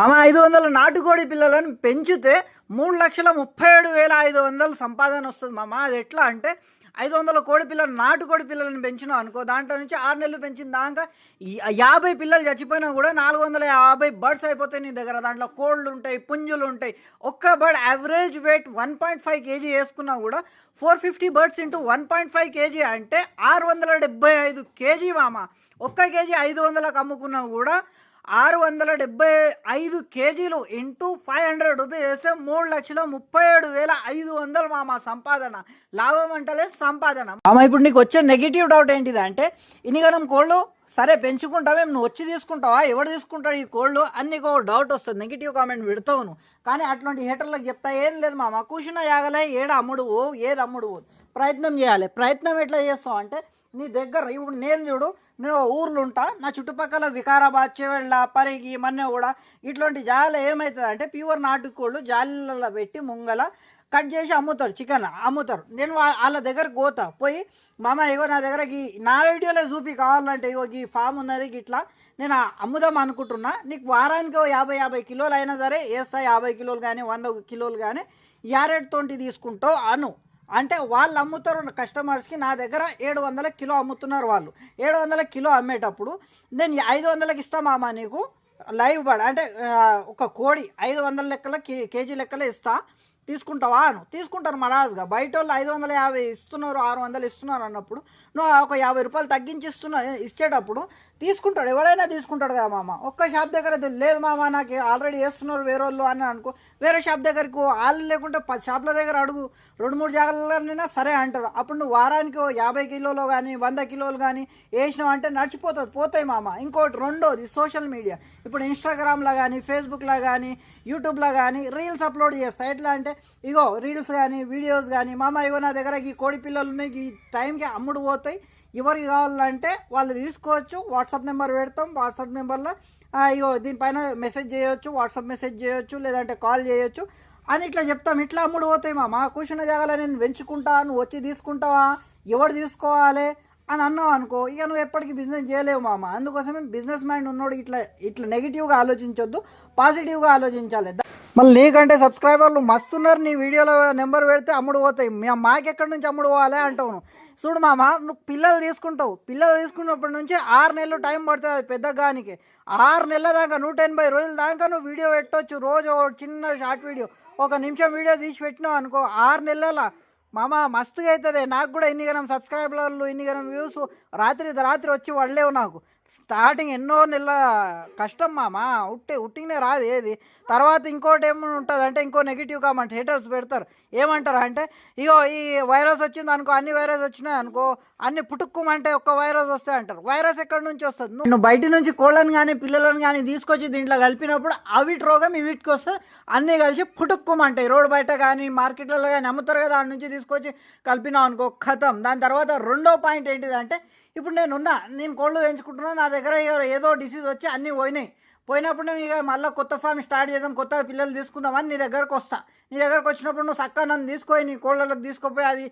ఆమె ఐదు వందల నాటుకోడి పిల్లలను పెంచితే మూడు లక్షల ముప్పై ఏడు వేల ఐదు వందలు సంపాదన వస్తుంది మామ. అది ఎట్లా అంటే ఐదు వందల కోడి పిల్లలు నాటుకోడి పిల్లలను పెంచినాం అనుకో దాంట్లో నుంచి ఆరు నెలలు పెంచిన దాకా యాభై పిల్లలు చచ్చిపోయినా కూడా నాలుగు వందల యాభై బర్డ్స్ అయిపోతాయి నీ దగ్గర. దాంట్లో కోళ్ళు ఉంటాయి పుంజులు ఉంటాయి. ఒక్క bird average weight one point five KG వేసుకున్నా కూడా four fifty birds into one point five KG అంటే ఆరు వందల డెబ్బై ఐదు కేజీ మామ. ఒక్క కేజీ ఐదు వందలకు అమ్ముకున్నా కూడా ఆరు వందల డెబ్బై ఐదు కేజీలు ఇంటూ ఫైవ్ హండ్రెడ్ రూపీస్ వేస్తే మూడు లక్షల ముప్పై ఏడు వేల ఐదు వందలు మామ సంపాదన. లాభం అంటలే సంపాదన. మామ ఇప్పుడు నీకు వచ్చే నెగిటివ్ డౌట్ ఏంటిది అంటే ఇనిగనం కోళ్ళు సరే పెంచుకుంటావేం నువ్వు వచ్చి తీసుకుంటావా ఎవడు తీసుకుంటాడు ఈ కోళ్ళు అని నీకు డౌట్ వస్తుంది. నెగిటివ్ కామెంట్ పెడతావు నువ్వు. కానీ అట్లాంటి హేటర్లకు చెప్తా ఏం లేదు మామ. కూర్చున్న యాగలే ఏడ అమ్ముడు ఓ ఏది అమ్ముడు ఓ ప్రయత్నం చేయాలి. ప్రయత్నం ఎట్లా చేస్తావు అంటే నీ దగ్గర ఇప్పుడు నేను చూడు నేను ఊర్లు ఉంటా నా చుట్టుపక్కల వికారాబాద్ చెవెళ్ళ పరిగి మన్నె కూడా ఇట్లాంటి జాల ఏమవుతుంది అంటే ప్యూర్ నాటుకోళ్ళు జాలీలలో పెట్టి ముంగల కట్ చేసి అమ్ముతారు చికెన్ అమ్ముతారు. నేను వా- వాళ్ళ దగ్గర పోతా పోయి మామ ఇగో నా దగ్గర ఈ నా వీడియోలో చూపి కావాలంటే ఇగో ఈ ఫామ్ ఉన్నది ఇట్లా నేను అమ్ముదాం అనుకుంటున్నా. నీకు వారానికి ఓ యాభై యాభై కిలోలు అయినా సరే వేస్తా యాభై కిలోలు కానీ వంద కిలోలు కానీ యారెడ్తోటి తీసుకుంటావు అను. అంటే వాళ్ళు అమ్ముతారు కస్టమర్స్కి నా దగ్గర ఏడు వందల కిలో అమ్ముతున్నారు వాళ్ళు. ఏడు వందల కిలో అమ్మేటప్పుడు నేను ఐదు వందలకి ఇస్తామా నీకు? లైవ్ బడ్ అంటే ఒక కోడి ఐదు వందల లెక్కల కే కేజీ లెక్కల ఇస్తా. తీసుకుంటావా అను. తీసుకుంటారు మరాజుగా బయట వాళ్ళు ఐదు వందల యాభై ఇస్తున్నారు ఆరు వందలు ఇస్తున్నారు అన్నప్పుడు నువ్వు ఒక యాభై రూపాయలు తగ్గించి ఇస్తున్నా ఇచ్చేటప్పుడు తీసుకుంటాడు. ఎవడైనా తీసుకుంటాడు కదా మామ. ఒక్క షాప్ దగ్గర లేదు మామ నాకు ఆల్రెడీ వేస్తున్నారు వేరే వాళ్ళు అని అనుకో వేరే షాప్ దగ్గరికి వాళ్ళు లేకుంటే పది షాప్ల దగ్గర అడుగు. రెండు మూడు జాగాలైనా సరే అంటారు. అప్పుడు నువ్వు వారానికి యాభై కిలోలు కానీ వంద కిలోలు కానీ వేసినావు అంటే నడిచిపోతుంది పోతాయి మామ. ఇంకోటి రెండోది సోషల్ మీడియా. ఇప్పుడు ఇన్స్టాగ్రామ్లో కానీ ఫేస్బుక్లో కానీ యూట్యూబ్లో కానీ రీల్స్ అప్లోడ్ చేస్తాయి ఎట్లా అంటే ఇగో రీల్స్ కానీ వీడియోస్ కానీ మామ ఇగో నా దగ్గర ఈ కోడి పిల్లలు ఉన్నాయి ఈ టైంకి అమ్ముడు పోతాయి ఎవరికి కావాలంటే వాళ్ళు తీసుకోవచ్చు వాట్సాప్ నెంబర్ పెడతాం వాట్సాప్ నెంబర్లో ఇగో దీనిపైన మెసేజ్ చేయొచ్చు వాట్సాప్ మెసేజ్ చేయొచ్చు లేదంటే కాల్ చేయొచ్చు అని ఇట్లా చెప్తాం. ఇట్లా అమ్ముడు పోతాయి మా కూర్చున్న జాగాలో నేను పెంచుకుంటా నువ్వు వచ్చి తీసుకుంటావా ఎవడు తీసుకోవాలి అని అన్నావు అనుకో ఇక నువ్వు ఎప్పటికీ బిజినెస్ చేయలేవు మామ. అందుకోసమే బిజినెస్ మైండ్ ఉన్నోడు ఇట్లా ఇట్లా నెగిటివ్గా ఆలోచించొద్దు పాజిటివ్గా ఆలోచించాలి. మళ్ళీ నీకంటే సబ్స్క్రైబర్లు మస్తున్నారు నీ వీడియోలో నెంబర్ పెడితే అమ్ముడు పోతాయి. మేము మాకెక్కడి నుంచి అమ్ముడు పోవాలి అంటావు నువ్వు చూడు మామ నువ్వు పిల్లలు తీసుకుంటావు. పిల్లలు తీసుకున్నప్పటి నుంచి ఆరు నెలలు టైం పడుతుంది పెద్దగానికి ఆరు నెలల దాకా నూట ఎనభై రోజుల దాకా నువ్వు వీడియో పెట్టొచ్చు. రోజు ఒక చిన్న షార్ట్ వీడియో ఒక నిమిషం వీడియో తీసి పెట్టినావు అనుకో ఆరు నెలల మామ మస్తుగా అవుతుంది. నాకు కూడా ఇన్ని గనం సబ్స్క్రైబర్లు ఇన్ని గనం వ్యూస్ రాత్రి రాత్రి వచ్చి పడలేవు నాకు. స్టార్టింగ్ ఎన్నో నెలల కష్టం మామ. ఉట్టి ఉట్టినే రాదు ఏది. తర్వాత ఇంకోటి ఏముంటుంది అంటే ఇంకో నెగిటివ్ కామెంట్ హేటర్స్ పెడతారు. ఏమంటారు అంటే ఇగో ఈ వైరస్ వచ్చింది అనుకో అన్ని వైరస్ వచ్చినాయి అనుకో అన్ని పుట్టుక్కుమంటే ఒక్క వైరస్ వస్తాయి అంటారు. వైరస్ ఎక్కడి నుంచి వస్తుంది? నువ్వు బయట నుంచి కోళ్ళని కానీ పిల్లలను కానీ తీసుకొచ్చి దీంట్లో కలిపినప్పుడు అవిటి రోగం వీటికి వస్తే అన్నీ కలిసి పుట్టుక్కుమంటాయి రోడ్డు బయట కానీ మార్కెట్లలో కానీ అమ్ముతారు కదా దాని నుంచి తీసుకొచ్చి కలిపినావు అనుకో కథం. దాని తర్వాత రెండో పాయింట్ ఏంటిదంటే ఇప్పుడు నేను ఉన్నా నేను కోళ్ళు పెంచుకుంటున్నాను నా దగ్గర ఏదో డిసీజ్ వచ్చి అన్నీ పోయినాయి. పోయినప్పుడు నేను ఇక మళ్ళీ కొత్త ఫామ్ స్టార్ట్ చేద్దాం కొత్త పిల్లలు తీసుకుందామని నీ దగ్గరకు వస్తా. నీ దగ్గరకు వచ్చినప్పుడు నువ్వు చక్కగా నన్ను తీసుకొని నీ కోళ్ళలోకి తీసుకుపోయి అది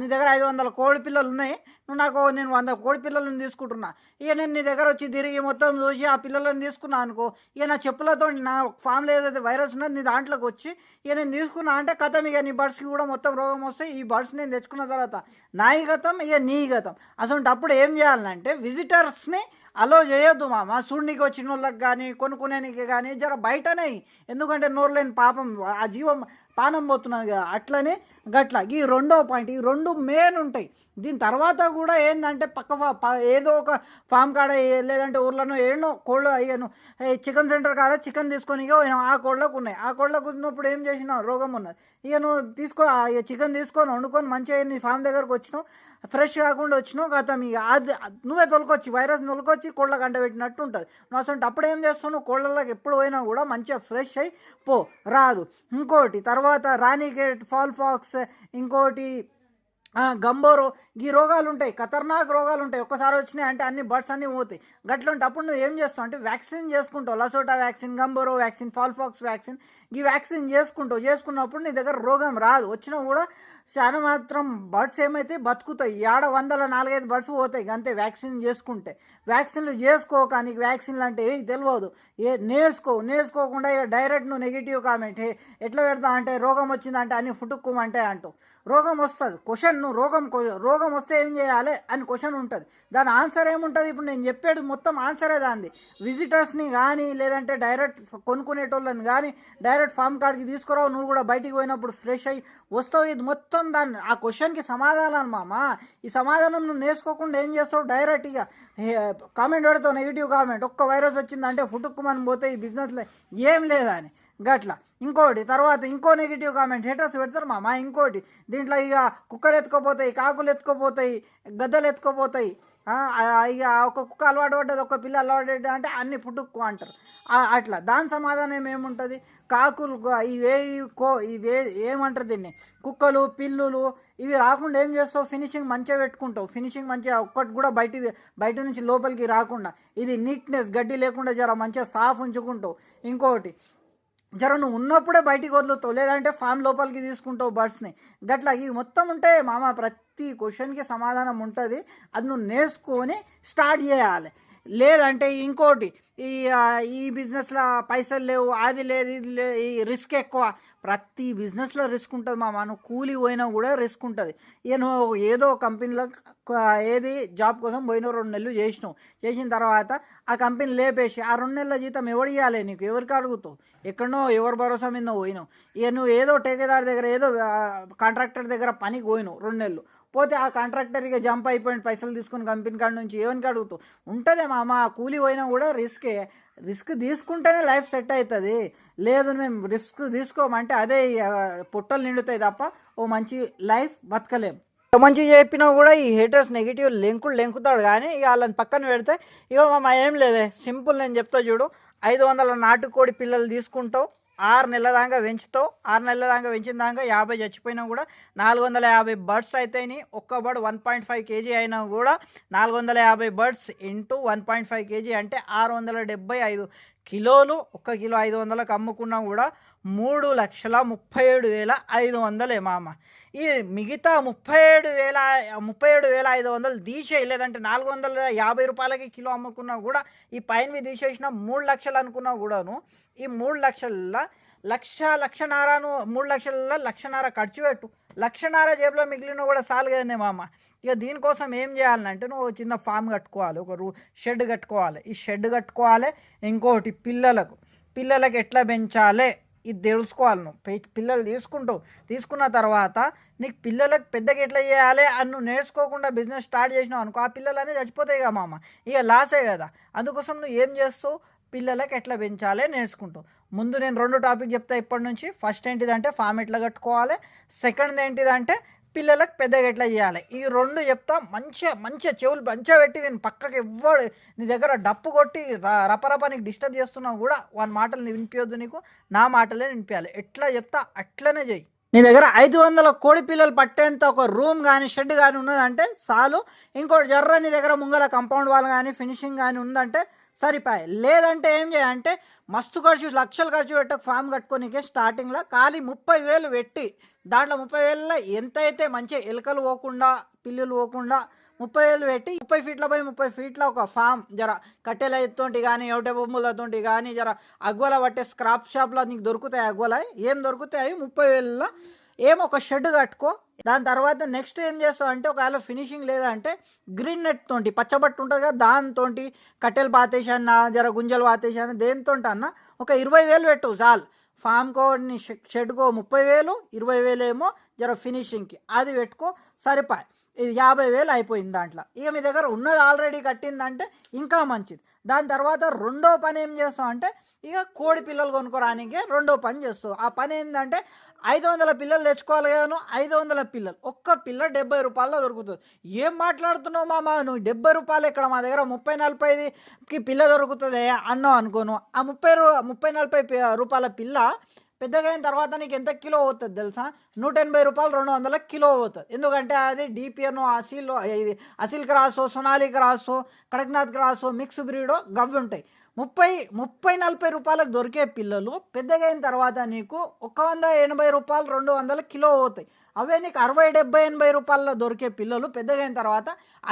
నీ దగ్గర ఐదు వందల కోడి పిల్లలు ఉన్నాయి. నువ్వు నాకు నేను వంద కోడి పిల్లలను తీసుకుంటున్నా. ఇక నేను నీ దగ్గర వచ్చి తిరిగి మొత్తం చూసి ఆ పిల్లలను తీసుకున్నా అనుకో ఇక నా చెప్పులతో నా ఫామ్లో ఏదైతే వైరస్ ఉన్నది నీ దాంట్లోకి వచ్చి ఇక నేను తీసుకున్నా అంటే కథం ఇక నీ బర్డ్స్కి కూడా మొత్తం రోగం వస్తే ఈ బర్డ్స్ నేను తెచ్చుకున్న తర్వాత నాయి గతం ఇక నీ గతం. అసలు అప్పుడు ఏం చేయాలంటే విజిటర్స్ని అలో చేయొద్దు మామ. చూడనీకి వచ్చిన వాళ్ళకి కానీ కొనుక్కునేనికి కానీ జర బయటనే ఎందుకంటే నోరులేని పాపం ఆ జీవం పానం పోతున్నది కదా. అట్లనే గట్ల. ఈ రెండో పాయింట్ ఈ రెండు మెయిన్ ఉంటాయి. దీని తర్వాత కూడా ఏంటంటే పక్క ఏదో ఒక ఫామ్ కాడ లేదంటే ఊర్లోనో ఏడనో కోళ్ళు అయ్యాను. చికెన్ సెంటర్ కాడ చికెన్ తీసుకొని ఆ కోళ్ళకు ఉన్నాయి. ఆ కోళ్ళకు ఉన్నప్పుడు ఏం చేసినావు? రోగం ఉన్నది. ఇక నువ్వు తీసుకో చికెన్ తీసుకొని వండుకొని మంచిగా నీ ఫామ్ దగ్గరకు వచ్చినావు. ఫ్రెష్ కాకుండా వచ్చినావు గతం ఇక అది నువ్వే తొలకొచ్చి వైరస్ తొలకొచ్చి కోళ్ళ గంట పెట్టినట్టు ఉంటుంది. నువ్వు అసలు అప్పుడు ఏం చేస్తావు కోళ్ళకి ఎప్పుడు పోయినా కూడా మంచిగా ఫ్రెష్ అయి పో రాదు. ఇంకోటి తర్వాత రాణికేట్ ఫాల్ ఫాక్స్ ఇంకోటి గంబోరో ఈ రోగాలు ఉంటాయి. ఖతర్నాక్ రోగాలు ఉంటాయి. ఒక్కసారి వచ్చినాయి అంటే అన్ని బర్డ్స్ అన్నీ పోతాయి. గట్లుంటే అప్పుడు నువ్వు ఏం చేస్తావు అంటే వ్యాక్సిన్ చేసుకుంటావు. Lasota vaccine Gumboro vaccine fowlpox vaccine ఈ వ్యాక్సిన్ చేసుకుంటావు చేసుకున్నప్పుడు నీ దగ్గర రోగం రాదు. వచ్చినా కూడా చాలా మాత్రం బర్డ్స్ ఏమైతే బతుకుతాయి ఏడ వందల నాలుగైదు బర్డ్స్ పోతాయి అంతే వ్యాక్సిన్ చేసుకుంటే. వ్యాక్సిన్లు చేసుకోక నీకు వ్యాక్సిన్లు అంటే ఏ తెలియదు ఏ నేర్చుకో నేర్చుకోకుండా డైరెక్ట్ నువ్వు నెగిటివ్ కామెంట్ ఏ ఎట్లా పెడతా అంటే రోగం వచ్చిందంటే అని ఫుటుక్కుమంటే అంటావు. రోగం వస్తుంది. క్వశ్చన్ నువ్వు రోగం రోగం వస్తే ఏం చేయాలి అని క్వశ్చన్ ఉంటుంది. దాని ఆన్సర్ ఏముంటుంది? ఇప్పుడు నేను చెప్పేది మొత్తం ఆన్సరే దాంది విజిటర్స్ని కానీ లేదంటే డైరెక్ట్ కొనుక్కునేటోళ్ళని కానీ డైరెక్ట్ ఫామ్ కార్డ్కి తీసుకురావు నువ్వు కూడా బయటికి పోయినప్పుడు ఫ్రెష్ అయ్యి వస్తావు. ఇది మొత్తం దాన్ని ఆ క్వశ్చన్కి సమాధానం మామ? ఈ సమాధానం నువ్వు నేర్చుకోకుండా ఏం చేస్తావు? డైరెక్ట్ ఇక కామెంట్ పెడతావు నెగిటివ్ కామెంట్. ఒక్క వైరస్ వచ్చిందంటే ఫుటుక్కుమని పోతే ఈ బిజినెస్లో ఏం లేదని. గట్ల. గట్లా ఇంకోటి తర్వాత ఇంకో నెగిటివ్ కామెంట్. హేటర్స్ పెడతారు మామ? ఇంకోటి దీంట్లో ఇక కుక్కలు ఎత్తుకోపోతాయి కాకులు ఎత్తుకోపోతాయి గద్దలు ఎత్తుకోపోతాయి. ఇక ఒక కుక్క అలవాటు పడ్డది ఒక పిల్ల అలవాటు పడ్డది అంటే అన్ని పుట్టుక్కు అంటారు. అట్లా దాని సమాధానం ఏముంటుంది? కాకులు ఇవే కో ఇవే ఏమంటారు దీన్ని? కుక్కలు పిల్లులు ఇవి రాకుండా ఏం చేస్తావు? ఫినిషింగ్ మంచిగా పెట్టుకుంటావు. ఫినిషింగ్ మంచిగా ఒక్కటి కూడా బయట బయట నుంచి లోపలికి రాకుండా ఇది నీట్నెస్ గడ్డి లేకుండా జర మంచిగా సాఫ్ ఉంచుకుంటావు. ఇంకొకటి జర నువ్వు ఉన్నప్పుడే బయటికి వదులుతావు లేదంటే ఫామ్ లోపలికి తీసుకుంటావు బర్డ్స్ని గట్లా ఇవి మొత్తం ఉంటే మామ ప్రతి క్వశ్చన్కి సమాధానం ఉంటుంది. అది నువ్వు నేర్చుకొని స్టార్ట్ చేయాలి. లేదంటే ఇంకోటి ఈ ఈ బిజినెస్లో పైసలు లేవు అది లేదు ఇది లేదు ఈ రిస్క్ ఎక్కువ. ప్రతి బిజినెస్లో రిస్క్ ఉంటుంది మామ. నువ్వు కూలి పోయినా కూడా రిస్క్ ఉంటుంది. ఇక నువ్వు ఏదో కంపెనీలో ఏది జాబ్ కోసం పోయిన రెండు నెలలు చేసినావు. చేసిన తర్వాత ఆ కంపెనీ లేపేసి ఆ రెండు నెలల జీతం ఎవడు ఇవ్వాలి నీకు? ఎవరికి అడుగుతావు? ఎక్కడనో ఎవరు భరోసా మీద పోయినావు. ఇక నువ్వు ఏదో టేకేదారి దగ్గర ఏదో కాంట్రాక్టర్ దగ్గర పనికి పోయినావు రెండు నెలలు. పోతే ఆ కాంట్రాక్టర్కి జంప్ అయిపోయిన పైసలు తీసుకుని కంపెనీ కాడ నుంచి ఏమని అడుగుతావు? ఉంటుందే మామ ఆ కూలి పోయినా కూడా రిస్కే రిస్క్ తీసుకుంటేనే లైఫ్ సెట్ అవుతుంది లేదు మేము రిస్క్ తీసుకోమంటే అదే పుట్టలు నిండుతాయి తప్ప ఓ మంచి లైఫ్ బతకలేం. మంచిగా చెప్పినా కూడా ఈ హేటర్స్ నెగిటివ్ లెంకులు లెంకుతాడు కానీ ఇక వాళ్ళని పక్కన పెడితే ఇక మా ఏం లేదే. సింపుల్ నేను చెప్తా చూడు. ఐదు వందల నాటుకోడి పిల్లలు తీసుకుంటావు. ఆరు నెలల దాకా పెంచుతావు. ఆరు నెలల దాకా పెంచిన దాకా యాభై చచ్చిపోయినా కూడా నాలుగు వందల యాభై బర్డ్స్ అయితేని ఒక్క bird one point five KG అయినా కూడా నాలుగు వందల యాభై birds into one point five KG అంటే ఆరు వందల డెబ్బై ఐదు కిలోలు. ఒక్క కిలో ఐదు వందలకు అమ్ముకున్నా కూడా మూడు లక్షల ముప్పై ఏడు వేల ఐదు వందలే మామ. ఈ మిగతా ముప్పై ఏడు వేల ముప్పై ఏడు వేల ఐదు వందలు తీసేయి లేదంటే నాలుగు వందల యాభై రూపాయలకి కిలో అమ్ముకున్నా కూడా ఈ పైనవి తీసేసిన మూడు లక్షలు అనుకున్నా కూడాను ఈ మూడు లక్షల లక్ష లక్షనారాను మూడు లక్షల లక్షన్నర ఖర్చు పెట్టు. లక్షనార జేబులో మిగిలిన కూడా సాలు కదండి మామ. ఇక దీనికోసం ఏం చేయాలంటే నువ్వు ఒక చిన్న ఫామ్ కట్టుకోవాలి ఒక రూ షెడ్ కట్టుకోవాలి. ఈ షెడ్ కట్టుకోవాలి ఇంకోటి పిల్లలకు. పిల్లలకు ఎట్లా పెంచాలి? ఇది తెలుసుకోవాలి నువ్వు పిల్లలు తీసుకుంటావు తీసుకున్న తర్వాత నీకు పిల్లలకు పెద్దగా ఎట్లా చేయాలి అని నువ్వు నేర్చుకోకుండా బిజినెస్ స్టార్ట్ చేసినావు అనుకో ఆ పిల్లలు అనేది చచ్చిపోతాయి కదా మామ. ఇక లాసే కదా. అందుకోసం నువ్వు ఏం చేస్తావు? పిల్లలకు ఎట్లా పెంచాలి నేర్చుకుంటావు ముందు నేను రెండు టాపిక్ చెప్తా ఇప్పటి నుంచి. ఫస్ట్ ఏంటిదంటే ఫామ్ ఎట్లా కట్టుకోవాలి? సెకండ్ ఏంటిదంటే పిల్లలకు పెద్దగా ఎట్లా చేయాలి? ఈ రెండు చెప్తా మంచిగా మంచిగా చెవులు మంచిగా పెట్టి నేను పక్కకి ఎవ్వడు నీ దగ్గర డప్పు కొట్టి ర- రపరప నీకు డిస్టర్బ్ చేస్తున్నా కూడా వాని మాటలు వినిపించద్దు వినిపించొద్దు నీకు నా మాటలే వినిపించాలి ఎట్లా చెప్తా అట్లనే చెయ్యి. నీ దగ్గర ఐదు వందల కోడి పిల్లలు పట్టేంత ఒక రూమ్ కానీ షెడ్ కానీ ఉన్నదంటే చాలు. ఇంకోటి జర్ర నీ దగ్గర ముంగల కంపౌండ్ వాల్ కానీ ఫినిషింగ్ కానీ ఉందంటే సరిపోయి. లేదంటే ఏం చేయాలంటే మస్తు ఖర్చు లక్షలు ఖర్చు పెట్టక ఫామ్ కట్టుకోనికే స్టార్టింగ్లో ఖాళీ ముప్పై వేలు పెట్టి దాంట్లో ముప్పై వేలలో ఎంత అయితే మంచిగా ఎలుకలు పోకుండా పిల్లులు పోకుండా ముప్పై వేలు పెట్టి ముప్పై ఫీట్ల పై ముప్పై ఫీట్ల ఒక ఫామ్ జర కట్టెలతోటి కానీ ఎవటే బొమ్మలతోటి కానీ జర అగ్వల పట్టే స్క్రాప్ షాప్లో నీకు దొరుకుతాయి అగ్వల ఏం దొరుకుతాయి ముప్పై వేలలో ఏం ఒక షెడ్ కట్టుకో దాని తర్వాత నెక్స్ట్ ఏం చేస్తావు అంటే ఒకవేళ ఫినిషింగ్ లేదంటే గ్రీన్ నెట్ తోటి పచ్చబట్టు ఉంటుంది కదా దాంతో కట్టెలు పాతేసి అన్న జర గుంజలు పాతేసి అన్న దేనితో అన్న ఒక ఇరవై వేలు పెట్టు చాలు. ఫామ్ కోడ్ని షెడ్కో ముప్పై వేలు ఇరవై వేలు ఏమో జర ఫినిషింగ్కి అది పెట్టుకో సరిపాయి. ఇది యాభై వేలు అయిపోయింది దాంట్లో. ఇక మీ దగ్గర ఉన్నది ఆల్రెడీ కట్టిందంటే ఇంకా మంచిది. దాని తర్వాత రెండో పని ఏం చేస్తావు అంటే ఇక కోడి పిల్లలు కొనుక్కోరానికి రెండో పని చేస్తావు. ఆ పని ఏంటంటే ఐదు వందల పిల్లలు తెచ్చుకోవాలి గాను ఐదు వందల పిల్లలు. ఒక్క పిల్ల డెబ్బై రూపాయల్లో దొరుకుతుంది. ఏం మాట్లాడుతున్నావు మామ? నువ్వు డెబ్బై రూపాయలు ఇక్కడ మా దగ్గర ముప్పై నలభైకి పిల్ల దొరుకుతుంది అన్నావు అనుకోను. ఆ ముప్పై రూ ముప్పై నలభై రూపాయల పిల్ల పెద్దగా అయిన తర్వాత నీకు ఎంత కిలో అవుతుంది తెలుసా? నూట ఎనభై రూపాయలు రెండు వందల కిలో అవుతుంది. ఎందుకంటే అది డిపిఎన్ అసీల్ ఇది అసిల్ క్రాసో సొనాలి క్రాసో కడక్నాథ్ క్రాసో మిక్స్ బ్రీడో గవ్వి ఉంటాయి. ముప్పై ముప్పై నలభై రూపాయలకు దొరికే పిల్లలు పెద్దగా అయిన తర్వాత నీకు ఒక వంద ఎనభై రూపాయలు రెండు వందల కిలో అవుతాయి. అవే నీకు అరవై డెబ్బై ఎనభై రూపాయల్లో దొరికే పిల్లలు పెద్దగా అయిన తర్వాత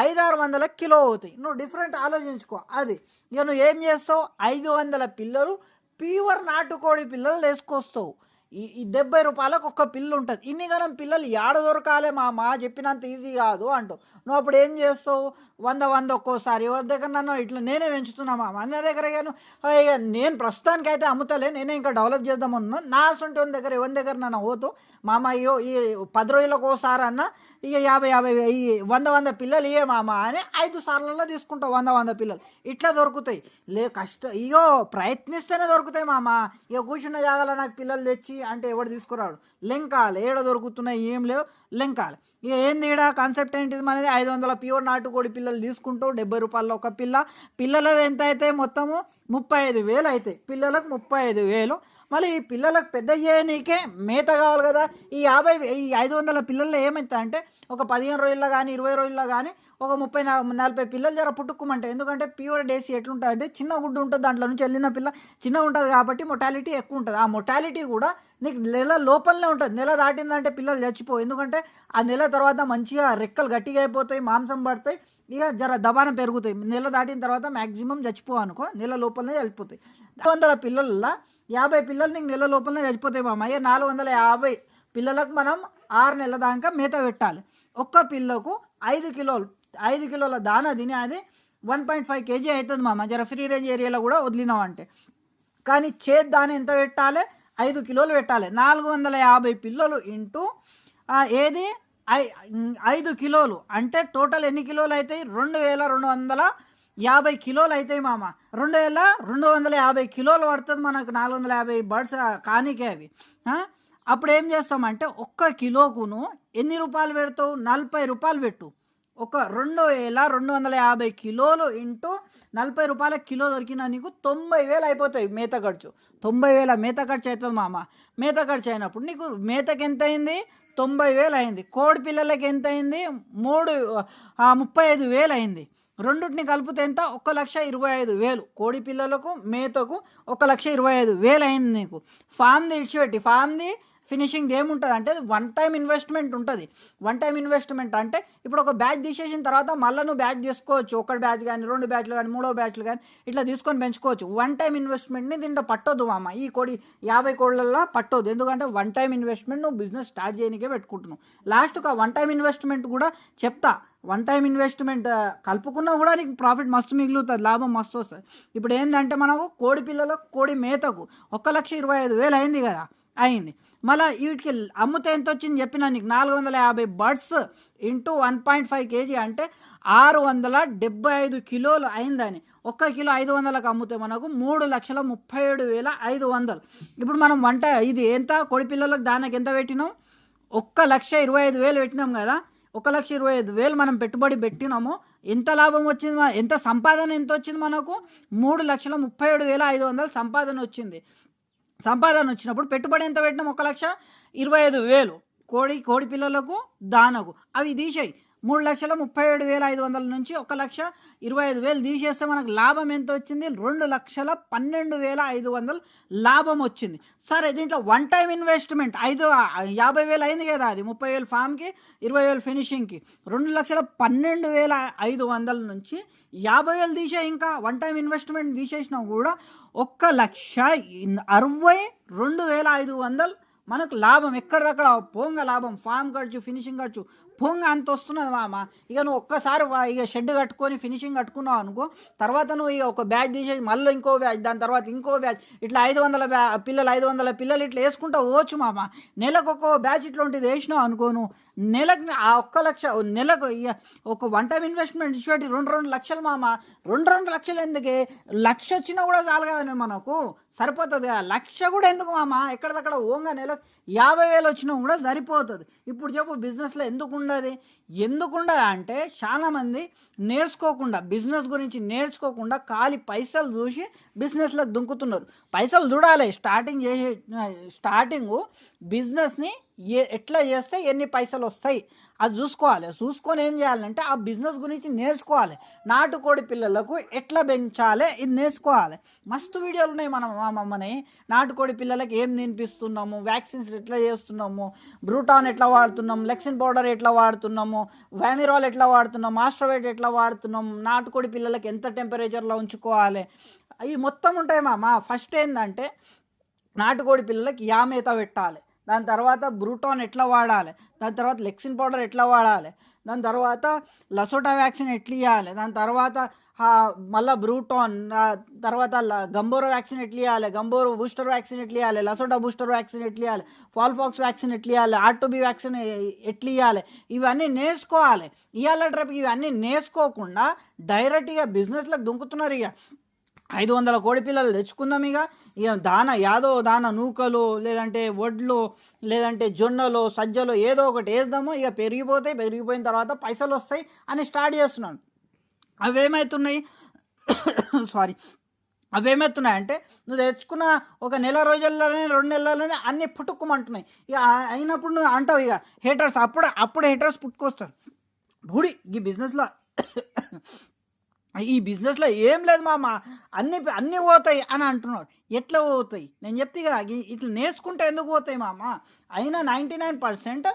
ఐదు ఆరు వందల కిలో అవుతాయి. నువ్వు డిఫరెంట్ ఆలోచించుకో. అది ఇక నువ్వు ఏం చేస్తావు? ఐదు వందల పిల్లలు ప్యూర్ నాటుకోడి పిల్లలు వేసుకొస్తావు ఈ డెబ్బై రూపాయలకు ఒక్క పిల్ల ఉంటుంది. ఇన్ని గనం పిల్లలు ఏడ దొరకాలే మా మా చెప్పినంత ఈజీ కాదు అంటావు నువ్వు అప్పుడు ఏం చేస్తావు? వంద వంద ఒక్కోసారి. ఎవరి దగ్గర నన్ను ఇట్లా నేనే పెంచుతున్నా మా అన్న దగ్గర గాను ఇక నేను ప్రస్తుతానికి అయితే అమ్ముతలే నేనే ఇంకా డెవలప్ చేద్దామన్నా నా సొంటి దగ్గర ఎవరి దగ్గర నన్ను పోతూ మామ అయ్యో ఈ పది రోజులకు ఒకసారి అన్న ఇక యాభై యాభై వంద వంద పిల్లలు ఏ మామ అని ఐదు సార్లలో తీసుకుంటావు వంద వంద పిల్లలు. ఇట్లా దొరుకుతాయి. లే కష్ట ఇగో ప్రయత్నిస్తేనే దొరుకుతాయి మామ. ఇక కూర్చున్న జాగాలో నాకు పిల్లలు తెచ్చి అంటే ఎవడు తీసుకురాడు? లెంకాలి. ఏడ దొరుకుతున్నాయి ఏం లేవు? లెంకాలి. ఇక ఏంది ఈడ కాన్సెప్ట్ ఏంటిది మనది? ఐదు వందల ప్యూర్ నాటుకోడి పిల్లలు తీసుకుంటావు డెబ్బై రూపాయల ఒక పిల్ల. పిల్లలది ఎంత అయితే మొత్తము? ముప్పై ఐదు వేలు అవుతాయి పిల్లలకు ముప్పై ఐదు వేలు. మళ్ళీ ఈ పిల్లలకు పెద్ద చేయనీకే మేత కావాలి కదా. ఈ యాభై ఈ ఐదు వందల పిల్లల్లో ఏమవుతా అంటే ఒక పదిహేను రోజుల్లో కానీ ఇరవై రోజుల్లో కానీ ఒక ముప్పై నలభై పిల్లలు జర పుట్టుకోమంటే ఎందుకంటే ప్యూర్ డేసీ ఎట్లుంటుంది అంటే చిన్న గుడ్డు ఉంటుంది దాంట్లో నుంచి వెళ్ళిన పిల్ల చిన్న ఉంటుంది కాబట్టి మొటాలిటీ ఎక్కువ ఉంటుంది. ఆ మొటాలిటీ కూడా నీకు నెల లోపలనే ఉంటుంది. నెల దాటిందంటే పిల్లలు చచ్చిపో ఎందుకంటే ఆ నెల తర్వాత మంచిగా రెక్కలు గట్టిగా అయిపోతాయి మాంసం పడతాయి ఇక జర దబాన పెరుగుతాయి. నెల దాటిన తర్వాత మ్యాక్సిమం చచ్చిపో అనుకో నెల లోపలనే చచ్చిపోతాయి. వందల పిల్లల్లో? యాభై పిల్లలు నీకు నెల లోపలనే చచ్చిపోతాయి మామ అయ్యే నాలుగు వందల యాభై పిల్లలకు మనం ఆరు నెలల దాకా మేత పెట్టాలి. ఒక్క పిల్లకు ఐదు కిలోలు ఐదు కిలోల దానా తిని అది వన్ పాయింట్ ఫైవ్ కేజీ అవుతుంది మామ. జర ఫ్రీ రేంజ్ ఏరియాలో కూడా వదిలినామంటే. కానీ చేతి దాని ఎంత పెట్టాలి? ఐదు కిలోలు పెట్టాలి. నాలుగు వందల యాభై పిల్లలు ఇంటూ ఏది? ఐ ఐదు కిలోలు. అంటే టోటల్ ఎన్ని కిలోలు అవుతాయి? రెండు వేల రెండు వందల యాభై కిలోలు అవుతాయి మామ. రెండు వేల రెండు వందల యాభై కిలోలు పడుతుంది మనకు నాలుగు వందల యాభై బర్డ్స్ కానికే అవి. అప్పుడు ఏం చేస్తామంటే ఒక్క కిలోకును ఎన్ని రూపాయలు పెడతావు? నలభై రూపాయలు పెట్టు. ఒక రెండు వేల రెండు వందల యాభై కిలోలు ఇంటూ నలభై రూపాయల కిలో దొరికినా నీకు తొంభై వేలు అయిపోతాయి మేత ఖర్చు. తొంభై వేల మేత ఖర్చు అవుతుంది మామ. మేత ఖర్చు అయినప్పుడు నీకు మేతకి ఎంత అయింది? తొంభై వేలు అయింది. కోడి పిల్లలకి ఎంత అయింది? మూడు ముప్పై ఐదు వేలు అయింది. రెండింటిని కలిపితే ఎంత? ఒక లక్ష ఇరవై ఐదు వేలు. కోడి పిల్లలకు మేతకు ఒక లక్ష ఇరవై ఐదు వేలు అయింది నీకు. ఫామ్ది ఇడిచిపెట్టి ఫామ్ది ఫినిషింగ్ ఏముంటుంది? అంటే వన్ టైం ఇన్వెస్ట్మెంట్ ఉంటుంది. వన్ టైం ఇన్వెస్ట్మెంట్ అంటే ఇప్పుడు ఒక బ్యాచ్ తీసేసిన తర్వాత మళ్ళీ నువ్వు బ్యాచ్ చేసుకోవచ్చు. ఒకటి బ్యాచ్ కానీ రెండు బ్యాచ్లు కానీ మూడో బ్యాచ్లు కానీ ఇట్లా తీసుకొని పెంచుకోవచ్చు. వన్ టైం ఇన్వెస్ట్మెంట్ని దీంట్లో పట్టొద్దు మామ. ఈ కోడి యాభై కోళ్ళల్లో పట్టొద్దు. ఎందుకంటే వన్ టైం ఇన్వెస్ట్మెంట్ నువ్వు బిజినెస్ స్టార్ట్ చేయనికే పెట్టుకుంటున్నావు. లాస్ట్కి ఆ వన్ టైం ఇన్వెస్ట్మెంట్ కూడా చెప్తా. వన్ టైం ఇన్వెస్ట్మెంట్ కలుపుకున్నా కూడా నీకు ప్రాఫిట్ మస్తు మిగులుతుంది లాభం మస్తు వస్తుంది. ఇప్పుడు ఏంటంటే మనకు కోడి పిల్లలకు కోడి మేతకు ఒక లక్ష ఇరవై ఐదు వేలు అయింది కదా అయింది. మళ్ళీ వీటికి అమ్ముతే ఎంత వచ్చింది చెప్పిన నీకు నాలుగు వందల యాభై birds into one point five KG అంటే ఆరు వందల డెబ్బై ఐదు కిలోలు అయిందని. ఒక్క కిలో ఐదు వందలకు అమ్ముతే మనకు మూడు లక్షల ముప్పై ఏడు వేల ఐదు వందలు. ఇప్పుడు మనం వంట ఇది ఎంత? కోడి పిల్లలకు దానికి ఎంత పెట్టినాం? ఒక్క లక్ష ఇరవై ఐదు వేలు పెట్టినాం కదా ఒక లక్ష ఇరవై ఐదు వేలు మనం పెట్టుబడి పెట్టినాము ఎంత లాభం వచ్చింది ఎంత సంపాదన ఎంత వచ్చింది మనకు? మూడు లక్షల ముప్పై ఏడు వేల ఐదు వందల సంపాదన వచ్చింది. సంపాదన వచ్చినప్పుడు పెట్టుబడి ఎంత పెట్టినాం? ఒక లక్ష ఇరవై ఐదు వేలు. కోడి కోడి పిల్లలకు దానకు అవి తీసేయి. మూడు లక్షల ముప్పై ఏడు వేల ఐదు వందల నుంచి ఒక లక్ష ఇరవై ఐదు వేలు తీసేస్తే మనకు లాభం ఎంత వచ్చింది? రెండు లక్షల పన్నెండు వేల ఐదు వందలు లాభం వచ్చింది. సరే దీంట్లో వన్ టైం ఇన్వెస్ట్మెంట్ ఐదు యాభై వేలు అయింది కదా అది ముప్పై వేలు ఫామ్కి ఇరవై వేలు ఫినిషింగ్కి రెండు లక్షల పన్నెండు వేల ఐదు వందల నుంచి యాభై వేలు తీసే ఇంకా వన్ టైం ఇన్వెస్ట్మెంట్ తీసేసినా కూడా ఒక్క లక్ష అరవై రెండు వేల ఐదు వందలు మనకు లాభం. ఎక్కడిదక్కడ పోంగ లాభం. ఫామ్ ఖర్చు ఫినిషింగ్ ఖర్చు పొంగ అంత వస్తున్నది మామ. ఇక నువ్వు ఒక్కసారి ఇక షెడ్ కట్టుకొని ఫినిషింగ్ కట్టుకున్నావు అనుకో తర్వాత నువ్వు ఇక ఒక బ్యాచ్ తీసేసి మళ్ళీ ఇంకో బ్యాచ్ దాని తర్వాత ఇంకో బ్యాచ్ ఇట్లా ఐదు వందల బ్యా పిల్లలు ఐదు వందల పిల్లలు ఇట్లా వేసుకుంటా పోవచ్చు మామ. నెలకు ఒక్కో బ్యాచ్ ఇట్లాంటిది వేసినావు అనుకో నువ్వు. నెలకు ఆ ఒక్క లక్ష నెలకు ఒక వన్ టైం ఇన్వెస్ట్మెంట్ ఇచ్చేటి రెండు రెండు లక్షలు మామ. రెండు రెండు లక్షలు ఎందుకే? లక్ష వచ్చినా కూడా చాలు కదా మనకు. సరిపోతుంది. కదా లక్ష కూడా ఎందుకు మామ? ఎక్కడిదక్కడ ఓంగా నెలకు యాభై వేలు వచ్చినా కూడా సరిపోతుంది. ఇప్పుడు చెప్పు బిజినెస్లో ఎందుకు ఉండదు? ఎందుకు ఉండదు అంటే చాలామంది నేర్చుకోకుండా బిజినెస్ గురించి నేర్చుకోకుండా ఖాళీ పైసలు చూసి బిజినెస్లకు దుంకుతున్నారు. పైసలు చూడాలి. స్టార్టింగ్ చేసే స్టార్టింగు బిజినెస్ని ఏ ఎట్లా చేస్తే ఎన్ని పైసలు వస్తాయి? అది చూసుకోవాలి. చూసుకొని ఏం చేయాలంటే ఆ బిజినెస్ గురించి నేర్చుకోవాలి. నాటుకోడి పిల్లలకు ఎట్లా పెంచాలి ఇది నేర్చుకోవాలి. మస్తు వీడియోలు ఉన్నాయి మనం మమ్మని. నాటుకోడి పిల్లలకి ఏం తినిపిస్తున్నాము? వ్యాక్సిన్స్ ఎట్లా చేస్తున్నాము? బ్రూటాన్ ఎట్లా వాడుతున్నాము? లెక్సిన్ పౌడర్ ఎట్లా వాడుతున్నాము? వ్యామిరాల్ ఎట్లా వాడుతున్నాం మాస్ట్రోవేట్ ఎట్లా వాడుతున్నాం నాటుకోడి పిల్లలకి ఎంత టెంపరేచర్లో ఉంచుకోవాలి? అవి మొత్తం ఉంటాయి మా ఫస్ట్ ఏంటంటే నాటుకోడి పిల్లలకి యామేత పెట్టాలి. దాని తర్వాత బ్రూటాన్ ఎట్లా వాడాలి? దాని తర్వాత లెక్సిన్ పౌడర్ ఎట్లా వాడాలి? దాని తర్వాత లసోటా వ్యాక్సిన్ ఎట్లా ఇవ్వాలి దాని తర్వాత మళ్ళీ మళ్ళా బ్రూటాన్ తర్వాత ల- గంబోరో వ్యాక్సిన్ ఎట్లా ఇవ్వాలి గంబోరో బూస్టర్ వ్యాక్సిన్ ఎట్లా ఇవ్వాలి లసోటా బూస్టర్ వ్యాక్సిన్ ఎట్లా ఇవ్వాలి ఫాల్ఫాక్స్ వ్యాక్సిన్ ఎట్లా ఇవ్వాలి ఆర్టుబి వ్యాక్సిన్ ఎట్లా ఇవ్వాలి ఇవన్నీ నేర్చుకోవాలి. ఇవాళ రేపు ఇవన్నీ నేర్చుకోకుండా డైరెక్ట్గా బిజినెస్లకు దుంకుతున్నారు ఇక ఐదు వందల కోడి పిల్లలు తెచ్చుకుందాం ఇక. ఇక దాన యాదో దాన నూకలు లేదంటే వడ్లు లేదంటే జొన్నలు సజ్జలు ఏదో ఒకటి వేద్దాము. ఇక పెరిగిపోతాయి పెరిగిపోయిన తర్వాత పైసలు వస్తాయి అని స్టార్ట్ చేస్తున్నాను. అవి ఏమవుతున్నాయి సారీ. అవి ఏమవుతున్నాయి అంటే నువ్వు తెచ్చుకున్న ఒక నెల రోజుల్లోనే రెండు నెలల్లోనే అన్నీ పుట్టుకోమంటున్నాయి. ఇక అయినప్పుడు నువ్వు అంటావు ఇక హేటర్స్ అప్పుడు అప్పుడు హేటర్స్ పుట్టుకొస్తారు. బూడి ఈ బిజినెస్లో ఈ బిజినెస్లో ఏం లేదు మామ. అన్ని అన్నీ పోతాయి అని అంటున్నాడు. ఎట్లా పోతాయి? నేను చెప్తే కదా ఇట్లా నేర్చుకుంటే ఎందుకు పోతాయి మామ? అయినా నైంటీ నైన్ పర్సెంట్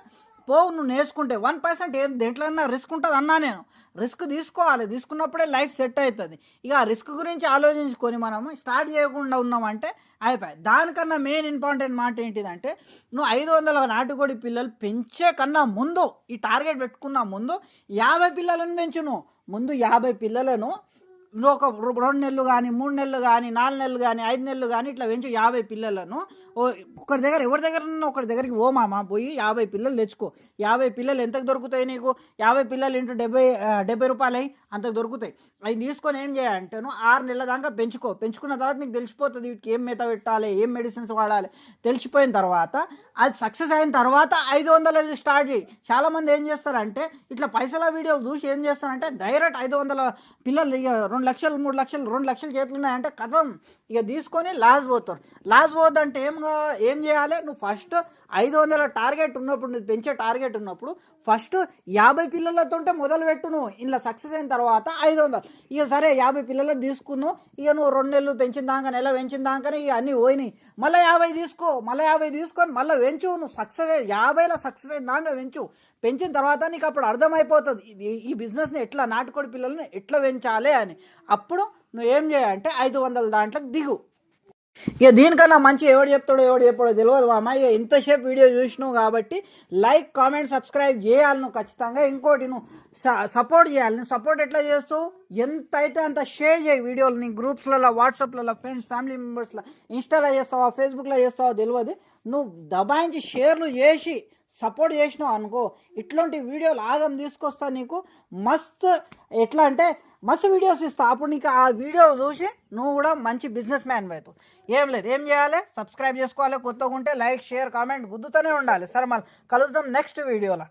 పోవు నువ్వు నేర్చుకుంటే. వన్ పర్సెంట్ ఏం దేంట్లోనైనా రిస్క్ ఉంటుంది అన్నా నేను. రిస్క్ తీసుకోవాలి. తీసుకున్నప్పుడే లైఫ్ సెట్ అవుతుంది ఇక ఆ రిస్క్ గురించి ఆలోచించుకొని మనం స్టార్ట్ చేయకుండా ఉన్నామంటే అయిపోయి. దానికన్నా మెయిన్ ఇంపార్టెంట్ మాట ఏంటిదంటే నువ్వు ఐదు వందల నాటుకోడి పిల్లలు పెంచే కన్నా ముందు ఈ టార్గెట్ పెట్టుకున్న ముందు యాభై పిల్లలను పెంచు నువ్వు ముందు యాభై పిల్లలను ఒక రెండు నెలలు కానీ మూడు నెలలు కానీ నాలుగు నెలలు కానీ ఐదు నెలలు కానీ ఇట్లా పెంచు యాభై పిల్లలను. ఓ ఒకరి దగ్గర ఎవరి దగ్గర ఒకరి దగ్గరికి ఓ మామ పోయి యాభై పిల్లలు తెచ్చుకో. యాభై పిల్లలు ఎంతకు దొరుకుతాయి నీకు? యాభై పిల్లలు ఇంటూ డెబ్బై డెబ్బై రూపాయలు అయ్యి అంతకు దొరుకుతాయి. అవి తీసుకొని ఏం చేయాలంటేను ఆరు నెలల దాకా పెంచుకో. పెంచుకున్న తర్వాత నీకు తెలిసిపోతుంది వీటికి ఏం మేత పెట్టాలి ఏం మెడిసిన్స్ వాడాలి. తెలిసిపోయిన తర్వాత అది సక్సెస్ అయిన తర్వాత ఐదు వందలు స్టార్ట్ చేయి. చాలామంది ఏం చేస్తారంటే ఇట్లా పైసల వీడియోలు చూసి ఏం చేస్తారంటే డైరెక్ట్ ఐదు వందల పిల్లలు ఇక రెండు లక్షలు మూడు లక్షలు రెండు లక్షలు చేతులు ఉన్నాయంటే కథం. ఇక తీసుకొని లాస్ పోతారు. లాస్ పోద్దంటే ఏం ఏం చేయాలి? నువ్వు ఫస్ట్ ఐదు వందల టార్గెట్ ఉన్నప్పుడు నువ్వు పెంచే టార్గెట్ ఉన్నప్పుడు ఫస్ట్ యాభై పిల్లలతోంటే మొదలుపెట్టు నువ్వు. ఇలా సక్సెస్ అయిన తర్వాత ఐదు వందలు. ఇక సరే యాభై పిల్లలు తీసుకున్నావు. ఇక నువ్వు రెండు నెలలు పెంచిన దాకా నెల పెంచిన దాకానే ఇక అన్నీ పోయినాయి. మళ్ళీ యాభై తీసుకో మళ్ళీ యాభై తీసుకొని మళ్ళీ పెంచు. నువ్వు సక్సెస్ యాభైలో సక్సెస్ అయిన దాకా పెంచు. పెంచిన తర్వాత నీకు అప్పుడు అర్థమైపోతుంది. ఇది ఈ బిజినెస్ని ఎట్లా నాటుకోడి పిల్లల్ని ఎట్లా పెంచాలి అని. అప్పుడు నువ్వు ఏం చేయాలంటే ఐదు వందల దాంట్లోకి దిగు. ఇక దీనికన్నా మంచి ఎవడు చెప్తాడో ఎవడు చెప్పాడో తెలియదు మామ. ఇక ఇంతసేపు వీడియో చూసినావు కాబట్టి లైక్ కామెంట్ సబ్స్క్రైబ్ చేయాలి నువ్వు ఖచ్చితంగా. ఇంకోటి నువ్వు సపోర్ట్ చేయాలి. నువ్వు సపోర్ట్ ఎట్లా చేస్తావు? ఎంత అయితే అంత షేర్ చేయి వీడియోలు నీ గ్రూప్స్లలో వాట్సాప్లలో ఫ్రెండ్స్ ఫ్యామిలీ మెంబర్స్లో ఇన్స్టాలో చేస్తావా ఫేస్బుక్లో చేస్తావా తెలియదు నువ్వు దబాయించి షేర్లు చేసి సపోర్ట్ చేసినావు అనుకో ఇట్లాంటి వీడియోలు ఆగం తీసుకొస్తా నీకు మస్తు ఎట్లా అంటే మస్తు వీడియోస్ ఇస్తా. అప్పుడు నీకు ఆ వీడియో చూసి నువ్వు కూడా మంచి బిజినెస్ మ్యాన్ అవుతావు. ఏం లేదు ఏం చేయాలి? సబ్స్క్రైబ్ చేసుకోవాలి. కొత్తగా ఉంటే లైక్ షేర్ కామెంట్ గుద్దుతూనే ఉండాలి. సరే మళ్ళీ కలుద్దాం నెక్స్ట్ వీడియోలో